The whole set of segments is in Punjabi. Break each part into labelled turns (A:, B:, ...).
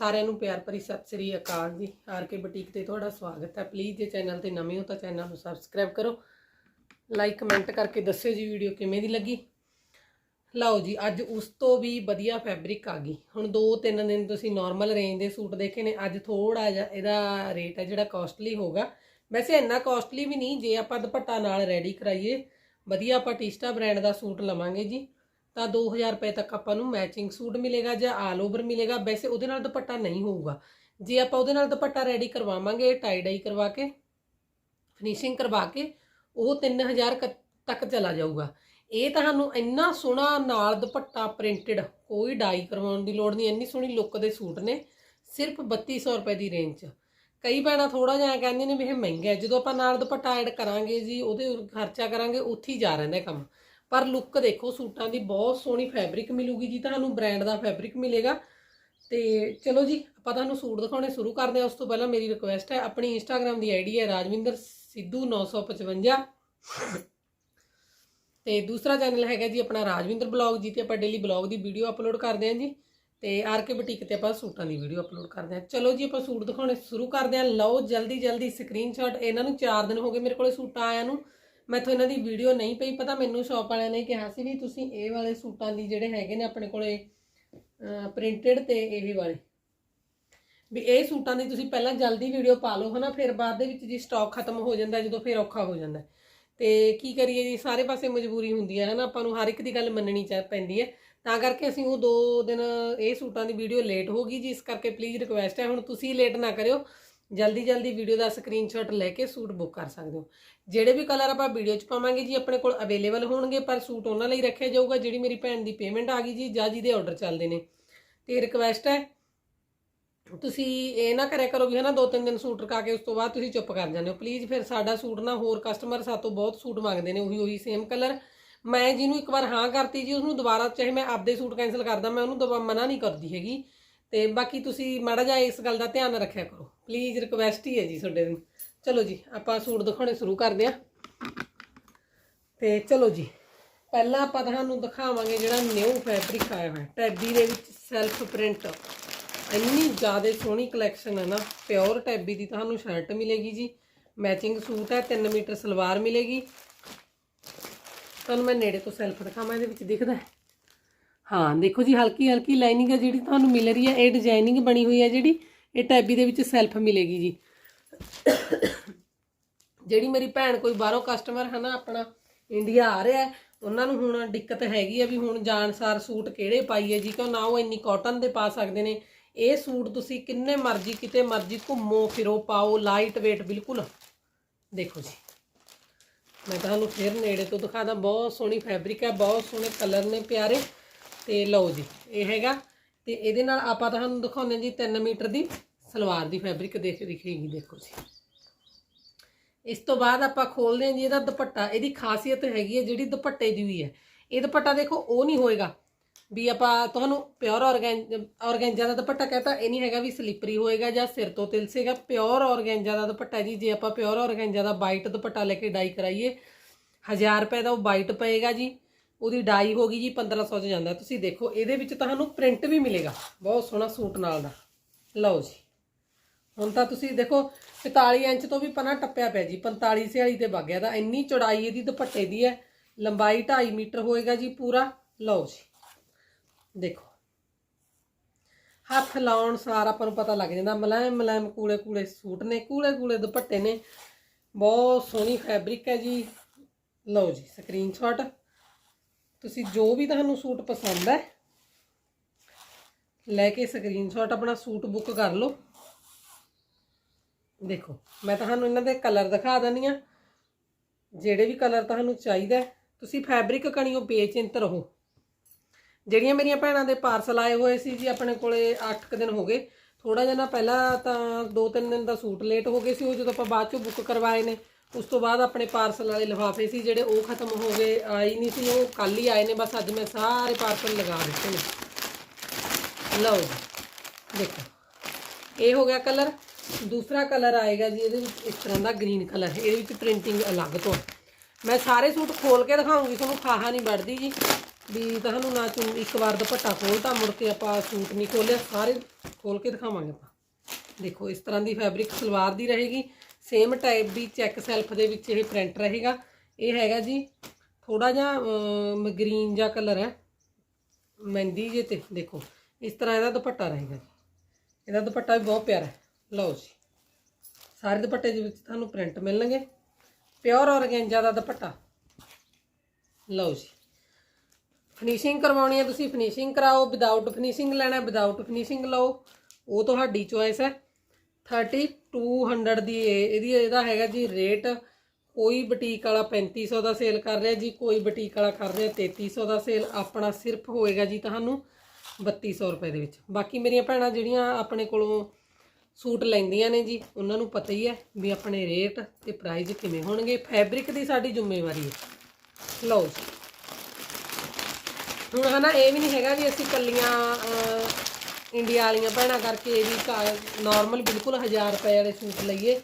A: ਸਾਰਿਆਂ ਨੂੰ ਪਿਆਰ ਭਰੀ ਸਤਿ ਸ੍ਰੀ ਅਕਾਲ ਜੀ। ਆਰ ਕੇ ਬੁਟੀਕ ਤੇ ਤੁਹਾਡਾ ਸਵਾਗਤ ਹੈ। ਪਲੀਜ਼ ਜੇ ਚੈਨਲ ਤੇ ਨਵੇਂ ਹੋ ਤਾਂ ਚੈਨਲ ਨੂੰ ਸਬਸਕ੍ਰਾਈਬ ਕਰੋ। ਲਾਈਕ ਕਮੈਂਟ ਕਰਕੇ ਦੱਸਿਓ ਜੀ ਵੀਡੀਓ ਕਿਵੇਂ ਦੀ ਲੱਗੀ। ਲਓ ਜੀ, ਅੱਜ ਉਸ ਤੋਂ ਵੀ ਵਧੀਆ ਫੈਬਰਿਕ ਆ ਗਈ। ਹੁਣ 2-3 ਦਿਨ ਤੁਸੀਂ ਨਾਰਮਲ ਰੇਂਜ ਦੇ ਸੂਟ ਦੇਖੇ ਨੇ। ਅੱਜ ਥੋੜਾ ਜਿਹਾ ਇਹਦਾ ਰੇਟ ਹੈ ਜਿਹੜਾ ਕਾਸਟਲੀ ਹੋਗਾ ਵੈਸੇ ਇੰਨਾ ਕਾਸਟਲੀ ਵੀ ਨਹੀਂ, ਜੇ ਆਪਾਂ ਦੁਪੱਟਾ ਨਾਲ ਰੈਡੀ ਕਰਾਈਏ, ਵਧੀਆ ਆਪਾਂ ਟੀਸਟਾ ਬ੍ਰਾਂਡ ਦਾ ਸੂਟ ਲਵਾਂਗੇ ਜੀ। ਤਾਂ 2000 ਰੁਪਏ ਤੱਕ ਆਪਾਂ ਨੂੰ ਮੈਚਿੰਗ ਸੂਟ ਮਿਲੇਗਾ ਜਾਂ ਆਲ ਓਵਰ ਮਿਲੇਗਾ। ਵੈਸੇ ਉਹਦੇ ਨਾਲ ਦੁਪੱਟਾ ਨਹੀਂ ਹੋਊਗਾ। ਜੇ ਆਪਾਂ ਉਹਦੇ ਨਾਲ ਦੁਪੱਟਾ ਰੈਡੀ ਕਰਵਾਵਾਂਗੇ ਟਾਈ ਡਾਈ ਕਰਵਾ ਕੇ ਫਿਨਿਸ਼ਿੰਗ ਕਰਵਾ ਕੇ, ਉਹ 3000 ਕ- ਤੱਕ ਚਲਾ ਜਾਊਗਾ। ਇਹ ਤੁਹਾਨੂੰ ਇੰਨਾ ਸੋਹਣਾ ਨਾਲ ਦੁਪੱਟਾ ਪ੍ਰਿੰਟਡ ਕੋਈ ਡਾਈ ਕਰਵਾਉਣ ਦੀ ਲੋੜ ਨਹੀਂ। ਇੰਨੀ ਸੋਹਣੀ ਲੁੱਕ ਦੇ ਸੂਟ ਨੇ, ਸਿਰਫ 3200 ਰੁਪਏ ਦੀ ਰੇਂਜ 'ਚ। ਕਈ ਭੈਣਾਂ ਥੋੜਾ ਜਿਹਾ ਕਹਿੰਦੇ ਨੇ ਵੀ ਇਹ ਮਹਿੰਗਾ ਹੈ। ਜਦੋਂ ਆਪਾਂ ਨਾਲ ਦੁਪੱਟਾ ਐਡ ਕਰਾਂਗੇ ਜੀ, ਉਹਦੇ ਖਰਚਾ ਕਰਾਂਗੇ, ਉੱਥੇ ਹੀ ਜਾ ਰਹਿੰਦਾ ਕੰਮ। ਪਰ ਲੁੱਕ ਦੇਖੋ, ਸੂਟਾਂ ਦੀ ਬਹੁਤ ਸੋਹਣੀ ਫੈਬਰਿਕ ਮਿਲੂਗੀ ਜੀ, ਤੁਹਾਨੂੰ ਬ੍ਰਾਂਡ ਦਾ ਫੈਬਰਿਕ ਮਿਲੇਗਾ। ਤੇ ਚਲੋ ਜੀ, ਆਪਾਂ ਤੁਹਾਨੂੰ ਸੂਟ ਦਿਖਾਉਣੇ ਸ਼ੁਰੂ ਕਰਦੇ ਹਾਂ। ਉਸ ਤੋਂ ਪਹਿਲਾਂ ਮੇਰੀ ਰਿਕੁਐਸਟ ਹੈ, ਆਪਣੀ ਇੰਸਟਾਗ੍ਰam ਦੀ ਆਈਡੀ ਹੈ ਰਾਜਵਿੰਦਰ ਸਿੱਧੂ 955 ਤੇ ਦੂਸਰਾ ਚੈਨਲ ਹੈਗਾ ਜੀ ਆਪਣਾ ਰਾਜਵਿੰਦਰ ਬਲੌਗ ਜੀ, ਤੇ ਆਪਾਂ ਡੇਲੀ ਬਲੌਗ ਦੀ ਵੀਡੀਓ ਅਪਲੋਡ ਕਰਦੇ ਹਾਂ ਜੀ। ਤੇ ਆਰ ਕੇ ਬੁਟੀਕ ਤੇ ਆਪਾਂ ਸੂਟਾਂ ਦੀ ਵੀਡੀਓ ਅਪਲੋਡ ਕਰਦੇ ਹਾਂ। ਚਲੋ ਜੀ, ਆਪਾਂ ਸੂਟ ਦਿਖਾਉਣੇ ਸ਼ੁਰੂ ਕਰਦੇ ਹਾਂ। ਲਓ ਜਲਦੀ ਜਲਦੀ ਸਕਰੀਨਸ਼ਾਟ ਇਹਨਾਂ ਨੂੰ 4 ਦਿਨ ਹੋ ਗਏ ਮੇਰੇ ਕੋਲੇ ਸੂਟਾਂ ਆਇਆ ਨੂੰ। ਮੈਥੋਂ ਇਹਨਾਂ ਦੀ ਵੀਡੀਓ ਨਹੀਂ ਪਈ, ਪਤਾ ਮੈਨੂੰ ਸ਼ਾਪ ਵਾਲਿਆਂ ਨੇ ਕਿਹਾ ਸੀ ਵੀ ਤੁਸੀਂ ਇਹ ਵਾਲੇ ਸੂਟਾਂ ਦੀ ਜਿਹੜੇ ਹੈਗੇ ਨੇ ਆਪਣੇ ਕੋਲੇ ਪ੍ਰਿੰਟਡ ਤੇ ਇਹ ਵਾਲੇ। ਵੀ ਇਹ ਸੂਟਾਂ ਦੀ ਤੁਸੀਂ ਪਹਿਲਾਂ ਜਲਦੀ ਵੀਡੀਓ ਪਾ ਲਓ ਹਨਾ, ਫਿਰ ਬਾਅਦ ਦੇ ਵਿੱਚ ਜੀ ਸਟਾਕ ਖਤਮ ਹੋ ਜਾਂਦਾ ਜਦੋਂ ਫਿਰ ਔਖਾ ਹੋ ਜਾਂਦਾ ਤੇ ਕੀ ਕਰੀਏ ਜੀ, ਸਾਰੇ ਪਾਸੇ ਮਜਬੂਰੀ ਹੁੰਦੀ ਹੈ ਹਨਾ, ਆਪਾਂ ਨੂੰ ਹਰ ਇੱਕ ਦੀ ਗੱਲ ਮੰਨਣੀ ਚਾਹ ਪੈਂਦੀ ਹੈ। ਤਾਂ ਕਰਕੇ ਅਸੀਂ ਉਹ ਦੋ ਦਿਨ ਇਹ ਸੂਟਾਂ ਦੀ ਵੀਡੀਓ ਲੇਟ ਹੋ ਗਈ ਜੀ, ਇਸ ਕਰਕੇ ਪਲੀਜ਼ ਰਿਕੁਐਸਟ ਹੈ, ਹੁਣ ਤੁਸੀਂ ਲੇਟ ਨਾ ਕਰਿਓ। ਜਲਦੀ ਜਲਦੀ ਵੀਡੀਓ ਦਾ ਸਕਰੀਨਸ਼ਾਟ ਲੈ ਕੇ ਸੂਟ ਬੁੱਕ ਕਰ ਸਕਦੇ ਹੋ। ਜਿਹੜੇ ਵੀ ਕਲਰ ਆਪਾਂ ਵੀਡੀਓ 'ਚ ਪਾਵਾਂਗੇ ਜੀ, ਆਪਣੇ ਕੋਲ ਅਵੇਲੇਬਲ ਹੋਣਗੇ, ਪਰ ਸੂਟ ਉਹਨਾਂ ਲਈ ਰੱਖਿਆ ਜਾਊਗਾ, ਜਿਹੜੀ ਮੇਰੀ ਭੈਣ ਦੀ ਪੇਮੈਂਟ ਆ ਗਈ ਜੀ, ਜਾਂ ਜਿਹਦੇ ਆਰਡਰ ਚੱਲਦੇ ਨੇ। ਤੇ ਰਿਕਵੈਸਟ ਹੈ, ਤੁਸੀਂ ਇਹ ਨਾ ਕਰਿਆ ਕਰੋ ਵੀ ਹਨਾ, ਦੋ ਤਿੰਨ ਦਿਨ ਸੂਟ ਰਕਾ ਕੇ ਉਸ ਤੋਂ ਬਾਅਦ ਤੁਸੀਂ ਚੁੱਪ ਕਰ ਜਾਂਦੇ ਹੋ। ਪਲੀਜ਼ ਫਿਰ ਸਾਡਾ ਸੂਟ ਨਾ ਹੋਰ ਕਸਟਮਰ ਸਾਤੋਂ ਬਹੁਤ ਸੂਟ ਮੰਗਦੇ ਨੇ ਉਹੀ ਉਹੀ ਸੇਮ ਕਲਰ ਮੈਂ ਜਿਹਨੂੰ ਇੱਕ ਵਾਰ ਹਾਂ ਕਰਤੀ ਜੀ ਉਹਨੂੰ ਦੁਬਾਰਾ, ਚਾਹੇ ਮੈਂ ਆਪਦੇ ਸੂਟ ਕੈਨਸਲ ਕਰਦਾ, ਮੈਂ ਉਹਨੂੰ ਦੁਬਾਰਾ ਮਨਾ ਨਹੀਂ ਕਰਦੀ ਹੈਗੀ। ਤੇ ਬਾਕੀ ਤੁਸੀਂ ਮਾੜਾ ਜਿਹਾ ਇਸ ਗੱਲ ਦਾ ਧਿਆਨ ਰੱਖਿਆ ਕਰੋ। ਪਲੀਜ਼ ਰਿਕਵੈਸਟ ਹੀ ਹੈ ਜੀ ਤੁਹਾਡੇ ਨੂੰ। ਚਲੋ ਜੀ, ਆਪਾਂ ਸੂਟ ਦਿਖਾਉਣੇ ਸ਼ੁਰੂ ਕਰਦੇ ਹਾਂ। ਤੇ ਚਲੋ ਜੀ, ਪਹਿਲਾਂ ਆਪਾਂ ਤੁਹਾਨੂੰ ਦਿਖਾਵਾਂਗੇ ਜਿਹੜਾ ਨਿਊ ਫੈਬਰਿਕ ਆਇਆ ਹੋਇਆ। ਟੈਬੀ ਦੇ ਵਿੱਚ ਸੈਲਫ ਪ੍ਰਿੰਟ ਇੰਨੀ ਜ਼ਿਆਦਾ ਸੋਹਣੀ ਕਲੈਕਸ਼ਨ ਹੈ ਨਾ ਪਿਓਰ ਟੈਬੀ ਦੀ ਤੁਹਾਨੂੰ ਸ਼ਰਟ ਮਿਲੇਗੀ ਜੀ। ਮੈਚਿੰਗ ਸੂਟ ਹੈ 3 ਮੀਟਰ ਸਲਵਾਰ ਮਿਲੇਗੀ। ਤੁਹਾਨੂੰ ਮੈਂ ਨੇੜੇ ਤੋਂ ਸੈਲਫ ਦਿਖਾਵਾਂ, ਇਹਦੇ ਵਿੱਚ ਦਿਖਦਾ ਹੈ। ਹਾਂ, ਦੇਖੋ ਜੀ, ਹਲਕੀ ਹਲਕੀ ਲਾਈਨਿੰਗ ਹੈ ਜਿਹੜੀ ਤੁਹਾਨੂੰ ਮਿਲ ਰਹੀ ਹੈ ਇਹ ਡਿਜ਼ਾਈਨਿੰਗ ਬਣੀ ਹੋਈ ਹੈ ਜਿਹੜੀ, ਇਹ ਟੈਬੀ ਦੇ ਵਿੱਚ ਸੈਲਫ ਮਿਲੇਗੀ ਜੀ। ਜਿਹੜੀ ਮੇਰੀ ਭੈਣ ਕੋਈ ਬਾਹਰੋਂ ਕਸਟਮਰ ਹੈ ਨਾ ਆਪਣਾ ਇੰਡੀਆ ਆ ਰਿਹਾ, ਉਹਨਾਂ ਨੂੰ ਹੁਣ ਦਿੱਕਤ ਹੈਗੀ ਆ ਵੀ ਹੁਣ ਜਾਣਸਾਰ ਸੂਟ ਕਿਹੜੇ ਪਾਈਏ ਜੀ, ਕਿਉਂ ਨਾ ਉਹ ਇੰਨੀ ਕਾਟਨ ਦੇ ਪਾ ਸਕਦੇ ਨੇ। ਇਹ ਸੂਟ ਤੁਸੀਂ ਕਿੰਨੇ ਮਰਜ਼ੀ, ਕਿਤੇ ਮਰਜ਼ੀ ਘੁੰਮੋ, ਫਿਰੋ, ਪਾਓ ਲਾਈਟ weight ਬਿਲਕੁਲ। ਦੇਖੋ ਜੀ, ਮੈਂ ਤੁਹਾਨੂੰ ਫਿਰ ਨੇੜੇ ਤੋਂ ਦਿਖਾਦਾ, ਬਹੁਤ ਸੋਹਣੀ ਫੈਬਰਿਕ ਹੈ ਬਹੁਤ ਸੋਹਣੇ ਕਲਰ ਨੇ ਪਿਆਰੇ। ਤੇ ਲਓ ਜੀ, ਇਹ ਹੈਗਾ। ਤੇ ਇਹਦੇ ਨਾਲ ਆਪਾਂ ਤੁਹਾਨੂੰ ਦਿਖਾਉਂਦੇ ਹਾਂ ਜੀ 3 ਮੀਟਰ ਦੀ ਸਲਵਾਰ ਦੀ ਫੈਬਰਿਕ ਦੇਖ ਦਿਖੇਗੀ, ਦੇਖੋ ਜੀ। ਇਸ ਤੋਂ ਬਾਅਦ ਆਪਾਂ ਖੋਲਦੇ ਹਾਂ ਜੀ ਇਹਦਾ ਦੁਪੱਟਾ। ਇਹਦੀ ਖਾਸੀਅਤ ਹੈਗੀ ਹੈ ਜਿਹੜੀ ਦੁਪੱਟੇ ਦੀ ਵੀ ਹੈ। ਇਹ ਦੁਪੱਟਾ ਦੇਖੋ, ਉਹ ਨਹੀਂ ਹੋਏਗਾ ਵੀ ਆਪਾਂ ਤੁਹਾਨੂੰ ਪਿਓਰ ਔਰਗੈਂਜਾ ਦਾ ਦੁਪੱਟਾ ਕਹਤਾ, ਇਹ ਨਹੀਂ ਹੈਗਾ ਵੀ ਸਲਿਪਰੀ ਹੋਏਗਾ ਜਾਂ ਸਿਰ ਤੋਂ ਤਿਲਸੇਗਾ ਪਿਓਰ ਔਰਗੈਂਜਾ ਦਾ ਦੁਪੱਟਾ ਜੀ। ਜੇ ਆਪਾਂ ਪਿਓਰ ਔਰਗੈਂਜਾ ਦਾ ਵਾਈਟ ਦੁਪੱਟਾ ਲੈ ਕੇ ਡਾਈ ਕਰਾਈਏ 1000 ਰੁਪਏ ਦਾ ਉਹ ਵਾਈਟ ਪਏਗਾ ਜੀ। ਉਹਦੀ ਡਾਈ ਹੋ ਗਈ ਜੀ 1500 ਚ ਜਾਂਦਾ। ਤੁਸੀਂ ਦੇਖੋ, ਇਹਦੇ ਵਿੱਚ ਤੁਹਾਨੂੰ ਪ੍ਰਿੰਟ ਵੀ ਮਿਲੇਗਾ। ਬਹੁਤ ਸੋਹਣਾ ਸੂਟ ਨਾਲ ਦਾ। ਲਓ ਜੀ। ਹੁਣ ਤਾਂ ਤੁਸੀਂ ਦੇਖੋ 45 ਇੰਚ ਤੋਂ ਵੀ ਪਨਾ ਟੱਪਿਆ ਪਿਆ ਜੀ। 45 ਸਿਆਲੀ ਤੇ ਵਗ ਗਿਆ। ਤਾਂ ਇੰਨੀ ਚੌੜਾਈ ਇਹਦੀ ਦੁਪੱਟੇ ਦੀ ਹੈ। ਲੰਬਾਈ 2.5 ਮੀਟਰ ਹੋਏਗਾ ਜੀ ਪੂਰਾ। ਲਓ ਜੀ। ਦੇਖੋ। ਹੱਥ ਲਾਉਣ ਸਾਰ ਆਪਾਂ ਨੂੰ ਪਤਾ ਲੱਗ ਜਾਂਦਾ। ਮਲਾਇਮ ਮਲਾਇਮ ਕੂਲੇ ਕੂਲੇ ਸੂਟ ਨੇ, ਕੂਲੇ ਕੂਲੇ ਦੁਪੱਟੇ ਨੇ। ਬਹੁਤ ਸੋਹਣੀ ਫੈਬਰਿਕ ਹੈ ਜੀ। ਲਓ ਜੀ ਸਕਰੀਨਸ਼ਾਟ ਤੁਸੀਂ ਜੋ ਵੀ ਤੁਹਾਨੂੰ ਸੂਟ ਪਸੰਦ ਹੈ, ਲੈ ਕੇ ਸਕਰੀਨਸ਼ਾਟ ਆਪਣਾ ਸੂਟ ਬੁੱਕ ਕਰ ਲਓ। ਦੇਖੋ, ਮੈਂ ਤੁਹਾਨੂੰ ਇਹਨਾਂ ਦੇ ਕਲਰ ਦਿਖਾ ਦਿੰਦੀ ਆ ਜਿਹੜੇ ਵੀ ਕਲਰ ਤੁਹਾਨੂੰ ਚਾਹੀਦਾ ਤੁਸੀਂ ਫੈਬਰਿਕ ਕਣੀਓ ਬੇਚਿੰਤ ਰਹੋ। ਜਿਹੜੀਆਂ ਮੇਰੀਆਂ ਭੈਣਾਂ ਦੇ ਪਾਰਸਲ ਆਏ ਹੋਏ ਸੀ ਜੀ ਆਪਣੇ ਕੋਲੇ 8 ਦਿਨ ਹੋ ਗਏ ਥੋੜਾ ਜਿਹਾ ਨਾ ਪਹਿਲਾਂ ਤਾਂ 2-3 ਦਿਨ ਦਾ ਸੂਟ ਲੇਟ ਹੋ ਗਏ ਸੀ, ਉਹ ਜਦੋਂ ਆਪਾਂ ਬਾਅਦ ਚੋਂ ਬੁੱਕ ਕਰਵਾਏ ਨੇ ਉਸ ਤੋਂ ਬਾਅਦ ਆਪਣੇ ਪਾਰਸਲ ਵਾਲੇ ਲਿਫਾਫੇ ਸੀ ਜਿਹੜੇ ਉਹ ਖਤਮ ਹੋ ਗਏ ਆਈ ਨਹੀਂ ਸੀ, ਉਹ ਕੱਲ ਹੀ ਆਏ ਨੇ, ਬਸ ਅੱਜ ਮੈਂ ਸਾਰੇ ਪਾਰਸਲ ਲਗਾ ਦਿੱਤੇ ਨੇ। ਲਓ ਦੇਖੋ। ਇਹ ਹੋ ਗਿਆ ਕਲਰ ਦੂਸਰਾ ਕਲਰ ਆਏਗਾ ਜੀ, ਇਹਦੇ ਵਿੱਚ ਇਸ ਤਰ੍ਹਾਂ ਦਾ ਗ੍ਰੀਨ ਕਲਰ ਇਹਦੇ ਵਿੱਚ ਪ੍ਰਿੰਟਿੰਗ ਅਲੱਗ ਤੋਂ। ਮੈਂ ਸਾਰੇ ਸੂਟ ਖੋਲ ਕੇ ਦਿਖਾਉਂਗੀ, ਤੁਹਾਨੂੰ ਖਾਹਾ ਨਹੀਂ ਵੱਢਦੀ ਜੀ। ਵੀ ਤੁਹਾਨੂੰ ਨਾ ਚੁੰਨ ਇੱਕ ਵਾਰ ਦੁਪੱਟਾ ਖੋਲਤਾ ਮੁੜ ਕੇ ਆਪਾਂ ਸੂਟ ਨਹੀਂ ਖੋਲਿਆ ਸਾਰੇ ਖੋਲ ਕੇ ਦਿਖਾਵਾਂਗੇ ਆਪਾਂ। ਦੇਖੋ, ਇਸ ਤਰ੍ਹਾਂ ਦੀ ਫੈਬਰਿਕ ਸਲਵਾਰ ਦੀ ਰਹੇਗੀ। ਸੇਮ ਟਾਈਪ ਦੀ ਚੈੱਕ ਸੈਲਫ ਦੇ ਵਿੱਚ ਇਹ ਪ੍ਰਿੰਟ ਰਹੇਗਾ। ਇਹ ਹੈਗਾ ਜੀ ਥੋੜਾ ਜਿਹਾ ਗ੍ਰੀਨ ਜਿਹਾ ਕਲਰ ਹੈ। ਮਹਿੰਦੀ ਜੇ ਤੇ, ਦੇਖੋ, ਇਸ ਤਰ੍ਹਾਂ ਇਹਦਾ ਦੁਪੱਟਾ ਰਹੇਗਾ ਜੀ। ਇਹਦਾ ਦੁਪੱਟਾ ਵੀ ਬਹੁਤ ਪਿਆਰਾ ਲਓ ਜੀ, ਸਾਰੇ ਦੁਪੱਟੇ ਦੇ ਵਿੱਚ ਤੁਹਾਨੂੰ ਪ੍ਰਿੰਟ ਮਿਲਣਗੇ। ਪਿਓਰ ਔਰਗੈਂਜਾ ਦਾ ਦੁਪੱਟਾ। ਲਓ ਜੀ ਫਿਨਿਸ਼ਿੰਗ ਕਰਵਾਉਣੀ ਹੈ ਤੁਸੀਂ ਫਿਨਿਸ਼ਿੰਗ ਕਰਾਓ। ਵਿਦਆਊਟ ਫਿਨਿਸ਼ਿੰਗ ਲੈਣਾ ਵਿਦਆਊਟ ਫਿਨਿਸ਼ਿੰਗ ਲਓ। ਉਹ ਤੁਹਾਡੀ ਚੋਇਸ ਹੈ। 3200 ਦੀ ਇਹ- ਇਹਦੀ ਇਹਦਾ ਹੈਗਾ ਜੀ ਰੇਟ ਕੋਈ ਬੁਟੀਕ ਵਾਲਾ 3500 ਦਾ ਸੇਲ ਕਰ ਰਿਹਾ ਜੀ, ਕੋਈ ਬੁਟੀਕ ਵਾਲਾ ਕਰ ਰਿਹਾ 3300 ਦਾ ਸੇਲ ਆਪਣਾ ਸਿਰਫ ਹੋਏਗਾ ਜੀ ਤੁਹਾਨੂੰ 3200 ਰੁਪਏ ਦੇ ਵਿੱਚ। ਬਾਕੀ ਮੇਰੀਆਂ ਭੈਣਾਂ ਜਿਹੜੀਆਂ ਆਪਣੇ ਕੋਲੋਂ ਸੂਟ ਲੈਂਦੀਆਂ ਨੇ ਜੀ, ਉਹਨਾਂ ਨੂੰ ਪਤਾ ਹੀ ਹੈ ਵੀ ਆਪਣੇ ਰੇਟ ਤੇ ਪ੍ਰਾਈਸ ਕਿਵੇਂ ਹੋਣਗੇ। ਫੈਬਰਿਕ ਦੀ ਸਾਡੀ ਜ਼ਿੰਮੇਵਾਰੀ ਹੈ। ਲਓ ਜੀ। ਹੁਣ ਹਨਾ, ਇਹ ਵੀ ਨਹੀਂ ਹੈਗਾ ਵੀ ਅਸੀਂ ਕੱਲੀਆਂ ਇੰਡੀਆ ਵਾਲੀਆਂ ਭੈਣਾਂ ਕਰਕੇ ਇਹ ਵੀ ਨਾਰਮਲ ਬਿਲਕੁਲ 1000 ਰੁਪਏ ਵਾਲੇ ਸੂਟ ਲਈਏ।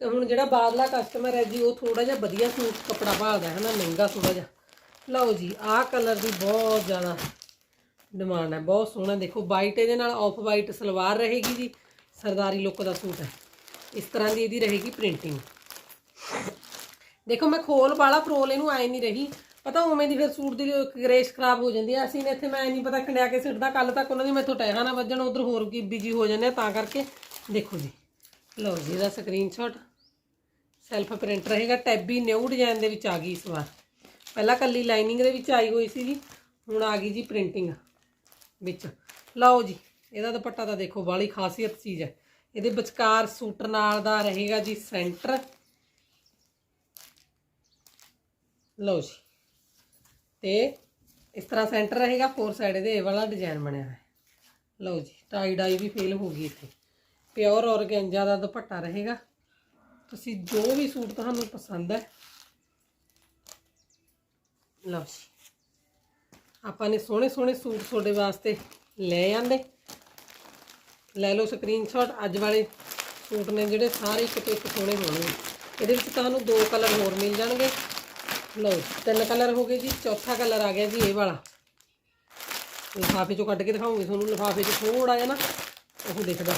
A: ਤੇ ਹੁਣ ਜਿਹੜਾ ਬਾਦਲਾ ਕਸਟਮਰ ਹੈ ਜੀ, ਉਹ ਥੋੜਾ ਜਿਹਾ ਵਧੀਆ ਸੂਟ ਕੱਪੜਾ ਭਾਲਦਾ ਹੈ ਨਾ, ਮਹਿੰਗਾ ਥੋੜਾ ਜਿਹਾ। ਲਓ ਜੀ, ਆਹ ਕਲਰ ਦੀ ਬਹੁਤ ਜ਼ਿਆਦਾ ਡਿਮਾਂਡ ਹੈ, ਬਹੁਤ ਸੋਹਣਾ ਦੇਖੋ। ਵਾਈਟ ਇਹਦੇ ਨਾਲ ਆਫ ਵਾਈਟ ਸਲਵਾਰ ਰਹੇਗੀ ਜੀ, ਸਰਦਾਰੀ ਲੁੱਕ ਦਾ ਸੂਟ ਹੈ। ਇਸ ਤਰ੍ਹਾਂ ਦੀ ਇਹਦੀ ਰਹੇਗੀ ਪ੍ਰਿੰਟਿੰਗ ਦੇਖੋ, ਮੈਂ ਖੋਲ ਵਾਲਾ ਫਰੋਲ ਇਹਨੂੰ ਆਏ ਨਹੀਂ ਰਹੀ। ਪਤਾ ਉਵੇਂ ਦੀ ਫਿਰ ਸੂਟ ਦੀ ਗ੍ਰੇਸ ਖਰਾਬ ਹੋ ਜਾਂਦੀ ਹੈ ਅਸੀਂ ਨੇ ਇੱਥੇ ਮੈਂ ਨਹੀਂ ਪਤਾ ਖੰਡਿਆ ਕੇ ਸਿੱਟਦਾ, ਕੱਲ ਤੱਕ ਉਹਨਾਂ ਦੀ ਮੈਥੋਂ ਟੈਹਾਂ ਨਾ ਵੱਜਣ, ਉਧਰ ਹੋਰ ਕੀ ਬਿਜ਼ੀ ਹੋ ਜਾਂਦੇ ਆ, ਤਾਂ ਕਰਕੇ। ਦੇਖੋ ਜੀ, ਲਓ ਜੀ, ਇਹਦਾ ਸਕਰੀਨਸ਼ਾਟ ਸੈਲਫ ਪ੍ਰਿੰਟ ਰਹੇਗਾ ਟੈਬੀ ਨਿਊ ਡਿਜ਼ਾਈਨ ਦੇ ਵਿੱਚ ਆ ਗਈ ਇਸ ਵਾਰ। ਪਹਿਲਾਂ ਕੱਲੀ ਲਾਈਨਿੰਗ ਦੇ ਵਿੱਚ ਆਈ ਹੋਈ ਸੀਗੀ ਹੁਣ ਆ ਗਈ ਜੀ ਪ੍ਰਿੰਟਿੰਗ ਵਿੱਚ। ਲਓ ਜੀ, ਇਹਦਾ ਦੁਪੱਟਾ ਤਾਂ ਦੇਖੋ ਬਾਲੀ ਖਾਸੀਅਤ ਚੀਜ਼ ਹੈ। ਇਹਦੇ ਵਿਚਕਾਰ ਸੂਟਰ ਨਾਲ ਦਾ ਰਹੇਗਾ ਜੀ ਸੈਂਟਰ ਲਓ ਜੀ। ਤੇ ਇਸ ਤਰ੍ਹਾਂ ਸੈਂਟਰ ਰਹੇਗਾ ਫੋਰ ਸਾਈਡ ਇਹਦੇ ਇਹ ਵਾਲਾ ਡਿਜ਼ਾਈਨ ਬਣਿਆ ਹੈ ਲਓ ਜੀ ਟਾਈ ਡਾਈ ਵੀ ਫੇਲ ਹੋ ਗਈ ਇੱਥੇ। ਪਿਓਰ ਔਰਗੈਂਜਾ ਦਾ ਦੁਪੱਟਾ ਰਹੇਗਾ। ਤੁਸੀਂ ਜੋ ਵੀ ਸੂਟ ਤੁਹਾਨੂੰ ਪਸੰਦ ਹੈ। ਲਓ ਜੀ। ਆਪਾਂ ਨੇ ਸੋਹਣੇ ਸੋਹਣੇ ਸੂਟ ਤੁਹਾਡੇ ਵਾਸਤੇ ਲੈ ਆਂਦੇ। ਲੈ ਲਓ ਸਕਰੀਨਸ਼ਾਟ ਅੱਜ ਵਾਲੇ ਸੂਟ ਨੇ ਜਿਹੜੇ ਸਾਰੇ ਇੱਕ ਤੋਂ ਇੱਕ ਸੋਹਣੇ ਹੋਣਗੇ। ਇਹਦੇ ਵਿੱਚ ਤੁਹਾਨੂੰ ਦੋ ਕਲਰ ਹੋਰ ਮਿਲ ਜਾਣਗੇ। ਲਓ ਤਿੰਨ ਕਲਰ ਹੋ ਗਏ ਜੀ, ਚੌਥਾ ਕਲਰ ਆ ਗਿਆ ਜੀ ਇਹ ਵਾਲਾ। ਲਿਫਾਫੇ ਚੋਂ ਕੱਢ ਕੇ ਦਿਖਾਉਂਗੀ ਤੁਹਾਨੂੰ, ਲਿਫਾਫੇ 'ਚ ਥੋੜਾ ਜਿਹਾ ਨਾ, ਉਹ ਦਿਖਦਾ।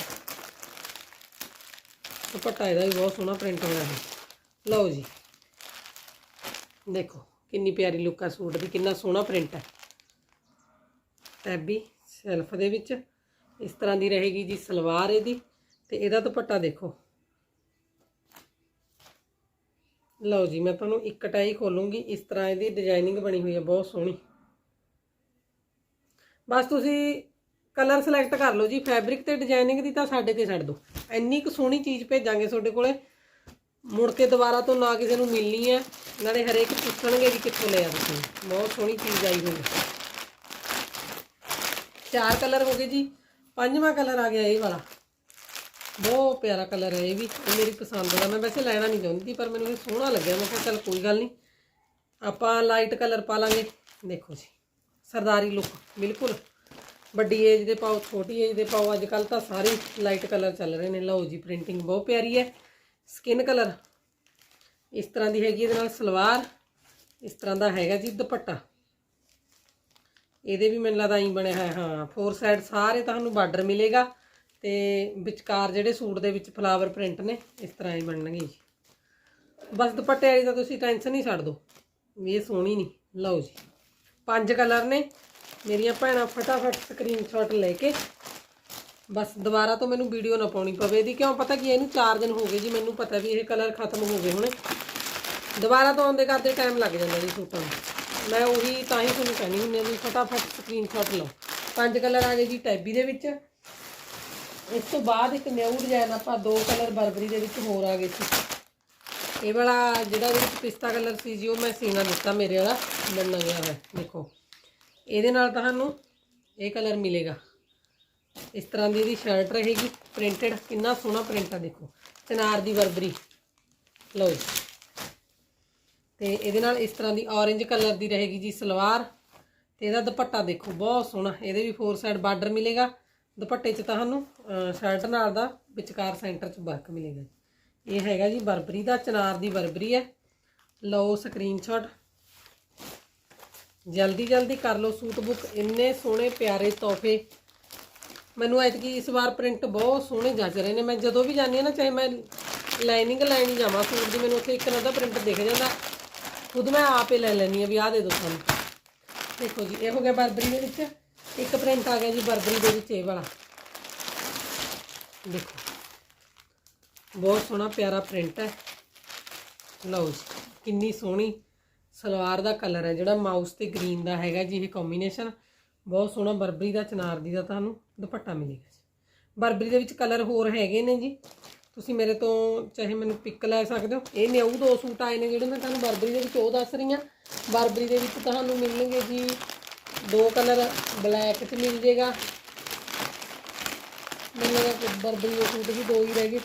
A: ਦੁਪੱਟਾ ਇਹਦਾ ਵੀ ਬਹੁਤ ਸੋਹਣਾ ਪ੍ਰਿੰਟ ਹੋਇਆ ਹੈ ਲਓ ਜੀ। ਦੇਖੋ, ਕਿੰਨੀ ਪਿਆਰੀ ਲੁੱਕ ਆ ਸੂਟ ਦੀ, ਕਿੰਨਾ ਸੋਹਣਾ ਪ੍ਰਿੰਟ ਹੈ ਟੈਬੀ ਸੈਲਫ ਦੇ ਵਿੱਚ ਇਸ ਤਰ੍ਹਾਂ ਦੀ ਰਹੇਗੀ ਜੀ, ਸਲਵਾਰ ਇਹਦੀ। ਤੇ ਇਹਦਾ ਦੁਪੱਟਾ ਦੇਖੋ। ਲਓ ਜੀ, ਮੈਂ ਤੁਹਾਨੂੰ ਇੱਕ ਟਾਈ ਖੋਲੂੰਗੀ। ਇਸ ਤਰ੍ਹਾਂ ਇਹਦੀ ਡਿਜ਼ਾਈਨਿੰਗ ਬਣੀ ਹੋਈ ਹੈ, ਬਹੁਤ ਸੋਹਣੀ। ਬਸ ਤੁਸੀਂ ਕਲਰ ਸਿਲੈਕਟ ਕਰ ਲਓ ਜੀ। ਫੈਬਰਿਕ ਤੇ ਡਿਜ਼ਾਈਨਿੰਗ ਦੀ ਤਾਂ ਸਾਡੇ ਤੇ ਛੱਡ ਦਿਓ। ਇੰਨੀ ਕੁ ਸੋਹਣੀ ਚੀਜ਼ ਭੇਜਾਂਗੇ ਤੁਹਾਡੇ ਕੋਲੇ। ਮੁੜ ਕੇ ਦੁਬਾਰਾ ਤੋਂ ਨਾ ਕਿਸੇ ਨੂੰ ਮਿਲਣੀ ਹੈ। ਨਾਲੇ ਹਰੇਕ ਪੁੱਛਣਗੇ ਵੀ ਕਿੱਥੋਂ ਲਿਆ ਤੁਸੀਂ। ਬਹੁਤ ਸੋਹਣੀ ਚੀਜ਼ ਆਈ ਹੋਈ ਚਾਰ ਕਲਰ ਹੋ ਗਏ ਜੀ। ਪੰਜਵਾਂ ਕਲਰ ਆ ਗਿਆ ਇਹ ਵਾਲਾ। ਬਹੁਤ ਪਿਆਰਾ ਕਲਰ ਹੈ ਇਹ ਵੀ ਇਹ ਮੇਰੀ ਪਸੰਦ ਦਾ। ਮੈਂ ਵੈਸੇ ਲੈਣਾ ਨਹੀਂ ਚਾਹੁੰਦੀ ਸੀ ਪਰ ਮੈਨੂੰ ਇਹ ਸੋਹਣਾ ਲੱਗਿਆ। ਮੈਂ ਕਿਹਾ ਚੱਲ ਕੋਈ ਗੱਲ ਨਹੀਂ। ਆਪਾਂ ਲਾਈਟ ਕਲਰ ਪਾ ਲਾਂਗੇ। ਦੇਖੋ ਜੀ, ਸਰਦਾਰੀ ਲੁੱਕ ਬਿਲਕੁਲ। ਵੱਡੀ ਏਜ ਦੇ ਪਾਓ, ਛੋਟੀ ਏਜ ਦੇ ਪਾਓ ਅੱਜ ਕੱਲ ਤਾਂ ਸਾਰੇ ਲਾਈਟ ਕਲਰ ਚੱਲ ਰਹੇ ਨੇ। ਲਓ ਜੀ ਪ੍ਰਿੰਟਿੰਗ ਬਹੁਤ ਪਿਆਰੀ ਹੈ। ਸਕਿਨ ਕਲਰ ਇਸ ਤਰ੍ਹਾਂ ਦੀ ਹੈਗੀ ਇਹਦੇ ਨਾਲ ਸਲਵਾਰ, ਇਸ ਤਰ੍ਹਾਂ ਦਾ ਹੈਗਾ ਜੀ ਦੁਪੱਟਾ। ਇਹਦੇ ਵੀ ਮੈਨੂੰ ਲੱਗਦਾ ਐਂ ਬਣਿਆ ਹੈ ਹਾਂ ਫੋਰ ਸਾਈਡ ਸਾਰੇ ਤੁਹਾਨੂੰ ਬਾਰਡਰ ਮਿਲੇਗਾ। ਤੇ ਵਿਚਕਾਰ ਜਿਹੜੇ ਸੂਟ ਦੇ ਵਿੱਚ ਫਲਾਵਰ ਪ੍ਰਿੰਟ ਨੇ, ਇਸ ਤਰ੍ਹਾਂ ਹੀ ਬਣਨਗੇ ਜੀ। ਬਸ ਦੁਪੱਟੇ ਵਾਲੀ ਤਾਂ ਤੁਸੀਂ ਟੈਨਸ਼ਨ ਹੀ ਛੱਡ ਦਿਓ। ਵੀ ਇਹ ਸੋਹਣੀ ਨਹੀਂ। ਲਓ ਜੀ। ਪੰਜ ਕਲਰ ਨੇ। ਮੇਰੀਆਂ ਭੈਣਾਂ ਫਟਾਫਟ ਸਕਰੀਨਸ਼ਾਟ ਲੈ ਕੇ ਬਸ ਦੁਬਾਰਾ ਤੋਂ ਮੈਨੂੰ ਵੀਡੀਓ ਨਾ ਪਾਉਣੀ ਪਵੇ ਇਹਦੀ। ਕਿਉਂ? ਪਤਾ ਕਿ ਇਹਨੂੰ 4 ਦਿਨ ਹੋ ਗਏ ਜੀ। ਮੈਨੂੰ ਪਤਾ ਵੀ ਇਹ ਕਲਰ ਖਤਮ ਹੋ ਗਏ ਹੁਣੇ। ਦੁਬਾਰਾ ਤੋਂ ਆਉਂਦੇ ਕਰਦੇ ਟਾਈਮ ਲੱਗ ਜਾਂਦਾ ਜੀ ਸੂਟਾਂ ਨੂੰ। ਮੈਂ ਉਹੀ ਤਾਂ ਹੀ ਤੁਹਾਨੂੰ ਕਹਿੰਦੀ ਹੁੰਦੀ ਹਾਂ ਵੀ ਫਟਾਫਟ ਸਕਰੀਨਸ਼ਾਟ ਲਓ। ਪੰਜ ਕਲਰ ਆ ਗਏ ਜੀ ਟੈਬੀ ਦੇ ਵਿੱਚ। ਇਸ ਤੋਂ ਬਾਅਦ ਇੱਕ ਨਿਊ ਡਿਜ਼ਾਈਨ ਆਪਾਂ ਦੋ ਕਲਰ ਬਰਬਰੀ ਦੇ ਵਿੱਚ ਹੋਰ ਆ ਗਏ ਸੀ। ਇਹ ਵਾਲਾ ਜਿਹੜਾ ਇਹਦੇ ਵਿੱਚ ਪਿਸਤਾ ਕਲਰ ਸੀ ਜੀ, ਉਹ ਮੈਂ ਸੀਨਾ ਦਿੱਤਾ ਮੇਰੇ ਵਾਲਾ ਬੰਨਾ ਗਿਆ ਹੈ ਦੇਖੋ। ਇਹਦੇ ਨਾਲ ਤੁਹਾਨੂੰ ਇਹ ਕਲਰ ਮਿਲੇਗਾ। ਇਸ ਤਰ੍ਹਾਂ ਦੀ ਇਹਦੀ ਸ਼ਰਟ ਰਹੇਗੀ ਪ੍ਰਿੰਟਡ ਕਿੰਨਾ ਸੋਹਣਾ ਪ੍ਰਿੰਟ ਆ, ਦੇਖੋ। ਚਨਾਰ ਦੀ ਬਰਬਰੀ। ਲਓ ਜੀ। ਤੇ ਇਹਦੇ ਨਾਲ ਇਸ ਤਰ੍ਹਾਂ ਦੀ orange ਕਲਰ ਦੀ ਰਹੇਗੀ ਜੀ ਸਲਵਾਰ। ਤੇ ਇਹਦਾ ਦੁਪੱਟਾ ਦੇਖੋ, ਬਹੁਤ ਸੋਹਣਾ। ਇਹਦੇ ਵੀ ਫੋਰ ਸਾਈਡ ਬਾਰਡਰ ਮਿਲੇਗਾ। ਦੁਪੱਟੇ 'ਚ ਤੁਹਾਨੂੰ ਸ਼ਰਟ ਨਾਲ ਦਾ ਵਿਚਕਾਰ ਸੈਂਟਰ 'ਚ ਵਰਕ ਮਿਲੇਗਾ ਇਹ ਹੈਗਾ ਜੀ ਬਰਬਰੀ ਦਾ, ਚਨਾਰ ਦੀ ਬਰਬਰੀ ਹੈ। ਲਓ ਸਕਰੀਨਸ਼ਾਟ ਜਲਦੀ ਜਲਦੀ ਕਰ ਲਓ ਸੂਟ ਬੁੱਕ। ਇੰਨੇ ਸੋਹਣੇ ਪਿਆਰੇ ਤੋਹਫੇ। ਮੈਨੂੰ ਐਤਕੀ ਇਸ ਵਾਰ ਪ੍ਰਿੰਟ ਬਹੁਤ ਸੋਹਣੇ ਜੱਜ ਰਹੇ ਨੇ। ਮੈਂ ਜਦੋਂ ਵੀ ਜਾਂਦੀ ਹਾਂ ਨਾ, ਚਾਹੇ ਮੈਂ ਲਾਈਨਿੰਗ ਲਾਈਨ ਹੀ ਜਾਵਾਂ ਸੂਟ ਦੀ, ਮੈਨੂੰ ਉੱਥੇ ਇੱਕ ਨਾ ਦਾ ਪ੍ਰਿੰਟ ਦਿਖ ਜਾਂਦਾ। ਖੁਦ ਮੈਂ ਆਪੇ ਲੈ ਲੈਣੀ ਆ ਵੀ ਆਹ ਦੇ ਦੋ ਸਾਨੂੰ। ਦੇਖੋ ਜੀ, ਇਹ ਹੋ ਗਿਆ ਬਰਬਰੀ ਦੇ ਵਿੱਚ। ਇੱਕ ਪ੍ਰਿੰਟ ਆ ਗਿਆ ਜੀ ਬਰਬਰੀ ਦੇ ਵਿੱਚ, ਇਹ ਵਾਲਾ। ਦੇਖੋ। ਬਹੁਤ ਸੋਹਣਾ, ਪਿਆਰਾ ਪ੍ਰਿੰਟ ਹੈ। ਲਓ ਜੀ, ਕਿੰਨੀ ਸੋਹਣੀ ਸਲਵਾਰ ਦਾ ਕਲਰ ਹੈ, ਜਿਹੜਾ ਮਾਊਸ ਤੇ ਗ੍ਰੀਨ ਦਾ ਹੈਗਾ ਜੀ, ਇਹ ਕੰਬੀਨੇਸ਼ਨ ਬਹੁਤ ਸੋਹਣਾ ਬਰਬਰੀ ਦਾ, ਚਨਾਰ ਦੀ ਦਾ ਤੁਹਾਨੂੰ ਦੁਪੱਟਾ ਮਿਲੇਗਾ ਜੀ। ਬਰਬਰੀ ਦੇ ਵਿੱਚ ਕਲਰ ਹੋਰ ਹੈਗੇ ਨੇ ਜੀ। ਤੁਸੀਂ ਮੇਰੇ ਤੋਂ ਚਾਹੇ ਮੈਨੂੰ ਪਿਕ ਲੈ ਸਕਦੇ ਹੋ। ਇਹ ਨਿਊ ਦੋ ਸੂਟ ਆਏ ਨੇ ਜਿਹੜੇ ਮੈਂ ਤੁਹਾਨੂੰ ਬਰਬਰੀ ਦੇ ਵਿੱਚ ਉਹ ਦੱਸ ਰਹੀ ਹਾਂ। ਬਰਬਰੀ ਦੇ ਵਿੱਚ ਤੁਹਾਨੂੰ ਮਿਲਣਗੇ ਜੀ ਦੋ ਕਲਰ ਬਲੈਕ 'ਚ ਮਿਲ ਜੇਗਾ। ਮੈਨੂੰ ਲੱਗਦਾ ਬਰਬਰੀ ਦੇ ਸੂਟ ਵੀ ਦੋ ਹੀ ਰਹਿ ਗਏ।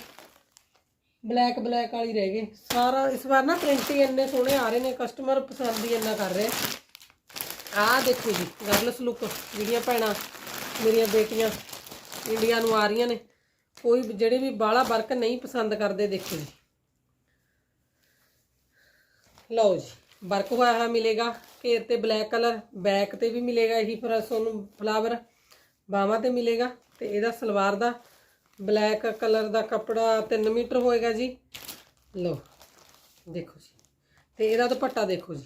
A: ਬਲੈਕ ਬਲੈਕ ਵਾਲੀ ਰਹਿ ਗਏ। ਸਾਰਾ ਇਸ ਵਾਰ ਨਾ ਪ੍ਰਿੰਟ ਇੰਨੇ ਸੋਹਣੇ ਆ ਰਹੇ ਨੇ ਕਸਟਮਰ ਪਸੰਦ ਹੀ ਇੰਨਾ ਕਰ ਰਹੇ। ਆਹ ਦੇਖੋ ਜੀ, ਗਰਲਸ ਲੁੱਕ ਜਿਹੜੀਆਂ ਭੈਣਾਂ, ਮੇਰੀਆਂ ਬੇਟੀਆਂ ਇੰਡੀਆ ਨੂੰ ਆ ਰਹੀਆਂ ਨੇ, ਕੋਈ ਵੀ- ਜਿਹੜੇ ਵੀ ਬਾਹਲਾ ਵਰਕ ਨਹੀਂ ਪਸੰਦ ਕਰਦੇ ਦੇਖੋ ਜੀ। ਲਓ ਜੀ। ਵਰਕ ਹੋਇਆ ਹੋਇਆ ਮਿਲੇਗਾ, ਘੇਰ ਤੇ ਬਲੈਕ ਕਲਰ ਬੈਕ ਤੇ ਵੀ ਮਿਲੇਗਾ ਇਹੀ ਫਿਰ ਤੁਹਾਨੂੰ ਫਲਾਵਰ ਬਾਹਾਂ ਤੇ ਮਿਲੇਗਾ ਤੇ ਇਹਦਾ ਸਲਵਾਰ ਦਾ ਬਲੈਕ ਕਲਰ ਦਾ ਕੱਪੜਾ 3 ਮੀਟਰ ਹੋਏਗਾ ਜੀ। ਲਓ, ਦੇਖੋ ਜੀ, ਤੇ ਇਹਦਾ ਦੁਪੱਟਾ ਦੇਖੋ ਜੀ,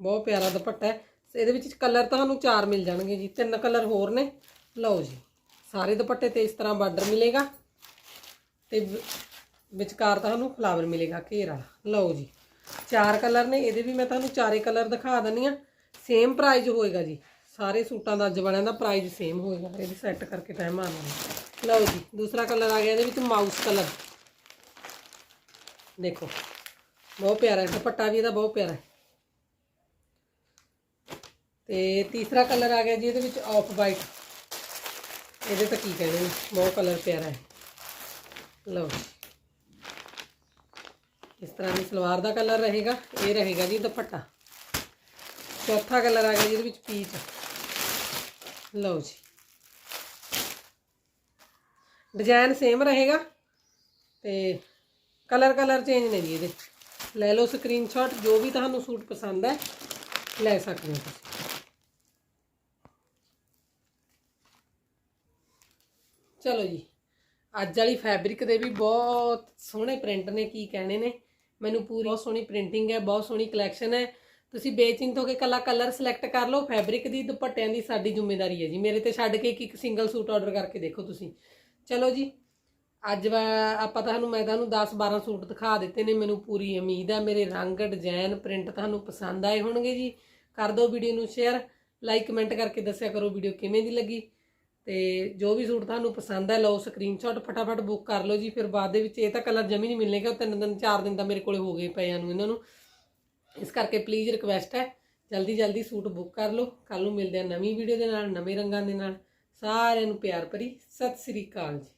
A: ਬਹੁਤ ਪਿਆਰਾ ਦੁਪੱਟਾ ਹੈ। ਇਹਦੇ ਵਿੱਚ ਕਲਰ ਤੁਹਾਨੂੰ ਚਾਰ ਮਿਲ ਜਾਣਗੇ ਜੀ, ਤਿੰਨ ਕਲਰ ਹੋਰ ਨੇ। ਲਓ ਜੀ, ਸਾਰੇ ਦੁਪੱਟੇ ਤੇ ਇਸ ਤਰ੍ਹਾਂ ਬਾਰਡਰ ਮਿਲੇਗਾ ਤੇ ਵਿਚਕਾਰ ਤੁਹਾਨੂੰ ਫਲਾਵਰ ਮਿਲੇਗਾ ਘੇਰ ਵਾਲਾ। ਲਓ ਜੀ ਚਾਰ ਕਲਰ ਨੇ, ਇਹਦੇ ਵੀ ਮੈਂ ਤੁਹਾਨੂੰ ਚਾਰੇ ਕਲਰ ਦਿਖਾ ਦਿੰਨੀ ਆ। ਸੇਮ ਪ੍ਰਾਈਜ਼ ਹੋਏਗਾ ਜੀ। ਸਾਰੇ ਸੂਟਾਂ ਦਾ ਅੱਜ ਵਾਲਿਆਂ ਦਾ ਪ੍ਰਾਈਜ਼ ਸੇਮ ਹੋਏਗਾ। ਇਹਦੀ ਸੈੱਟ ਕਰਕੇ ਟਾਈਮ ਆ ਲਓ ਜੀ, ਦੂਸਰਾ ਕਲਰ ਆ ਗਿਆ ਇਹਦੇ ਵਿੱਚ ਮਾਊਸ ਕਲਰ। ਦੇਖੋ, ਬਹੁਤ ਪਿਆਰਾ ਹੈ। ਦੁਪੱਟਾ ਵੀ ਇਹਦਾ ਬਹੁਤ ਪਿਆਰਾ ਹੈ। ਤੇ ਤੀਸਰਾ ਕਲਰ ਆ ਗਿਆ ਜੀ ਇਹਦੇ ਵਿੱਚ ਆਫ ਵਾਈਟ ਇਹਦੇ ਤਾਂ ਕੀ ਕਹਿੰਦੇ ਨੇ, ਬਹੁਤ ਕਲਰ ਪਿਆਰਾ ਹੈ। ਲਓ ਜੀ। ਇਸ ਤਰ੍ਹਾਂ ਦੀ ਸਲਵਾਰ ਦਾ ਕਲਰ ਰਹੇਗਾ, ਇਹ ਰਹੇਗਾ ਜੀ ਦੁਪੱਟਾ। ਚੌਥਾ ਕਲਰ ਆ ਗਿਆ ਜਿਹਦੇ ਵਿੱਚ ਪੀਚ। ਲਓ ਜੀ। ਡਿਜ਼ਾਈਨ ਸੇਮ ਰਹੇਗਾ ਤੇ ਕਲਰ ਕਲਰ ਚੇਂਜ ਨੇ ਜੀ ਇਹਦੇ। ਲੈ ਲਓ ਸਕਰੀਨਸ਼ਾਟ ਜੋ ਵੀ ਤੁਹਾਨੂੰ ਸੂਟ ਪਸੰਦ ਹੈ, ਲੈ ਸਕਦੇ ਹੋ ਤੁਸੀਂ। ਚਲੋ ਜੀ, ਅੱਜ ਵਾਲੀ ਫੈਬਰਿਕ ਦੇ ਵੀ ਬਹੁਤ ਸੋਹਣੇ ਪ੍ਰਿੰਟ ਨੇ, ਕੀ ਕਹਿਣੇ ਨੇ। ਮੈਨੂੰ ਪੂਰੀ ਬਹੁਤ ਸੋਹਣੀ ਪ੍ਰਿੰਟਿੰਗ ਹੈ, ਬਹੁਤ ਸੋਹਣੀ ਕਲੈਕਸ਼ਨ ਹੈ। ਤੁਸੀਂ ਬੇਚਿੰਤ ਹੋ ਕੇ ਕੱਲਾ ਕਲਰ ਸਿਲੈਕਟ ਕਰ ਲਓ ਫੈਬਰਿਕ ਦੀ, ਦੁਪੱਟਿਆਂ ਦੀ ਸਾਡੀ ਜ਼ਿੰਮੇਵਾਰੀ ਹੈ ਜੀ। ਮੇਰੇ ਤੇ ਛੱਡ ਕੇ ਇੱਕ ਇੱਕ ਸਿੰਗਲ ਸੂਟ ਆਰਡਰ ਕਰਕੇ ਦੇਖੋ ਤੁਸੀਂ। ਚਲੋ ਜੀ, ਅੱਜ ਵਾ- ਆਪਾਂ ਤੁਹਾਨੂੰ, ਮੈਂ ਤੁਹਾਨੂੰ 10 12 ਸੂਟ ਦਿਖਾ ਦਿੱਤੇ ਨੇ, ਮੈਨੂੰ ਪੂਰੀ ਉਮੀਦ ਹੈ, ਮੇਰੇ ਰੰਗ ਡਿਜ਼ਾਈਨ ਪ੍ਰਿੰਟ ਤੁਹਾਨੂੰ ਪਸੰਦ ਆਏ ਹੋਣਗੇ ਜੀ। ਕਰ ਦਿਓ ਵੀਡੀਓ ਨੂੰ ਸ਼ੇਅਰ ਲਾਈਕ ਕਮੈਂਟ ਕਰਕੇ ਦੱਸਿਆ ਕਰੋ ਵੀਡੀਓ ਕਿਵੇਂ ਦੀ ਲੱਗੀ। ਤੇ ਜੋ ਵੀ ਸੂਟ ਤੁਹਾਨੂੰ ਪਸੰਦ ਹੈ, ਲਓ ਸਕਰੀਨਸ਼ਾਟ ਫਟਾਫਟ ਬੁੱਕ ਕਰ ਲਓ ਜੀ। ਫਿਰ ਬਾਅਦ ਦੇ ਵਿੱਚ ਇਹ ਤਾਂ ਕਲਰ ਜਮੀ ਨਹੀਂ ਮਿਲਣਗੇ, ਉਹ ਤਿੰਨ ਦਿਨ, ਚਾਰ ਦਿਨ ਤਾਂ ਮੇਰੇ ਕੋਲੇ ਹੋ ਗਏ ਪਏ ਨੂੰ ਇਹਨਾਂ ਨੂੰ। ਇਸ ਕਰਕੇ ਪਲੀਜ਼ ਰਿਕਵੈਸਟ ਹੈ, ਜਲਦੀ ਜਲਦੀ ਸੂਟ ਬੁੱਕ ਕਰ ਲਓ। ਕੱਲ ਨੂੰ ਮਿਲਦੇ ਆ ਨਵੀਂ ਵੀਡੀਓ ਦੇ ਨਾਲ, ਨਵੇਂ ਰੰਗਾਂ ਦੇ ਨਾਲ। ਸਾਰਿਆਂ ਨੂੰ ਪਿਆਰ ਭਰੀ, ਸਤਿ ਸ੍ਰੀ ਅਕਾਲ ਜੀ।